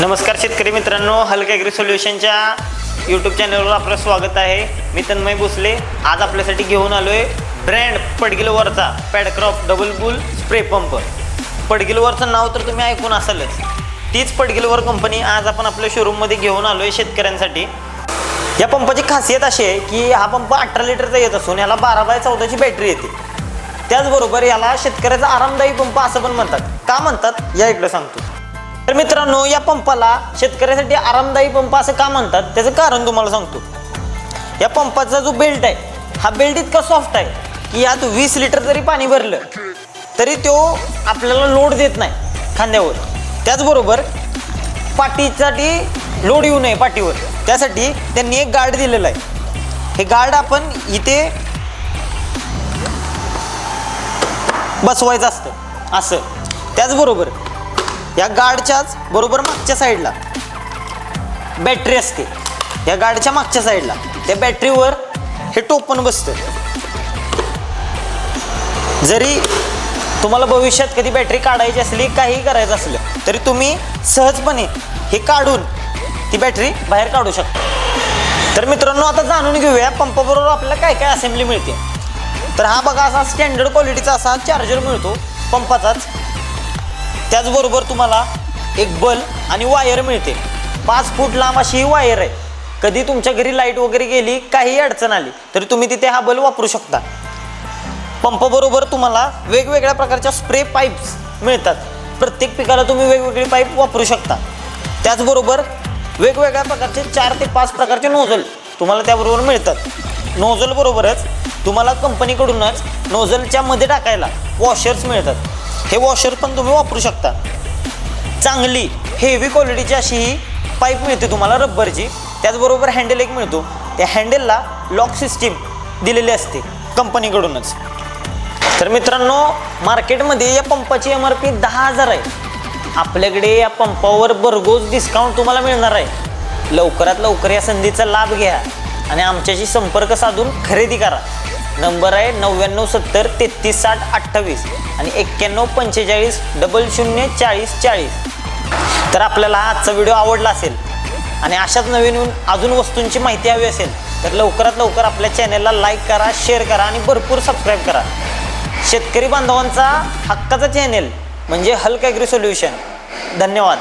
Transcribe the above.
नमस्कार शेतकरी मित्रांनो हलके ॲग्री सोल्युशनच्या यूट्यूब चॅनलवर आपलं स्वागत आहे. मी तन्मय भोसले. आज आपल्यासाठी घेऊन आलो आहे ब्रँड पडगिलवरचा पॅडक्रॉप डबल बुल स्प्रे पंप पडगिलवरचं नाव तर तुम्ही ऐकून असालच. तीच पडगिलवर कंपनी आज आपण आपल्या शोरूममध्ये घेऊन आलो आहे शेतकऱ्यांसाठी. या पंपाची खासियत अशी आहे की हा पंप अठरा लिटरचा येत असून याला बारा बाय चौदाची बॅटरी येते. त्याचबरोबर याला शेतकऱ्याचा आरामदायी पंप असं पण म्हणतात. का म्हणतात? या इकडं सांगतो. तर मित्रांनो या पंपाला शेतकऱ्यासाठी आरामदायी पंप असं का म्हणतात? त्याचं कारण तुम्हाला सांगतो. या पंपाचा जो बेल्ट आहे हा बेल्ट इतका सॉफ्ट आहे की यात वीस लिटर जरी पाणी भरलं तरी तो आपल्याला लोड देत नाही खांद्यावर. त्याचबरोबर पाठीसाठी लोड येऊ नये पाठीवर. त्यासाठी त्यांनी एक गार्ड दिलेलं आहे. हे गार्ड आपण इथे बसवायचं असतं. असं. त्याचबरोबर या गार्डच्याच बरोबर मागच्या साईडला. बॅटरी असते. या गार्डच्या मागच्या साईडला. त्या बॅटरीवर हे टोपण बसतं जरी तुम्हाला भविष्यात कधी बॅटरी काढायची असली काही करायचं असलं तरी तुम्ही सहजपणे हे काढून ती बॅटरी बाहेर काढू शकता. तर मित्रांनो आता जाणून घेऊया पंपाबरोबर आपल्याला काय काय असेंब्ली मिळते. तर हा बघा असा स्टँडर्ड क्वालिटीचा असा चार्जर मिळतो पंपाचाच. त्याचबरोबर तुम्हाला एक बल आणि वायर मिळते. पाच फूट लांब अशी ही वायर आहे. कधी तुमच्या घरी लाइट वगैरे गेली काही अडचण आली तरी तुम्ही तिथे हा बल वापरू शकता. पंपाबरोबर तुम्हाला वेगवेगळ्या प्रकारच्या स्प्रे पाईप्स मिळतात. प्रत्येक पिकाला तुम्ही वेगवेगळी पाईप वापरू शकता. त्याचबरोबर वेगवेगळ्या प्रकारचे चार ते पाच प्रकारचे नोझल तुम्हाला त्याबरोबर मिळतात. नोझलबरोबरच तुम्हाला कंपनीकडूनच नोझलच्या मध्ये टाकायला वॉशर्स मिळतात. हे वॉशर पण तुम्ही वापरू शकता. चांगली हेवी क्वालिटीची अशी ही पाईप मिळते तुम्हाला रब्बरची. त्याचबरोबर हँडल एक मिळतो. त्या हँडलला लॉक सिस्टीम दिलेली असते कंपनीकडूनच तर मित्रांनो मार्केटमध्ये या पंपाची एम आर पी दहा हजार आहे. आपल्याकडे या पंपावर भरघोस डिस्काउंट तुम्हाला मिळणार आहे. लवकरात लवकर या संधीचा लाभ घ्या आणि आमच्याशी संपर्क साधून खरेदी करा. नंबर आहे नव्याण्णव सत्तर तेहतीस साठ अठ्ठावीस आणि एक्क्याण्णव पंचेचाळीस डबल शून्य चाळीस चाळीस. तर आपल्याला आजचा व्हिडिओ आवडला असेल आणि अशाच नवीन अजून वस्तूंची माहिती हवी असेल तर लवकरात लवकर आपल्या चॅनलला लाईक करा शेअर करा आणि भरपूर सबस्क्राईब करा. शेतकरी बांधवांचा हक्काचा चॅनेल म्हणजे हल्क ॲग्री सोल्युशन धन्यवाद.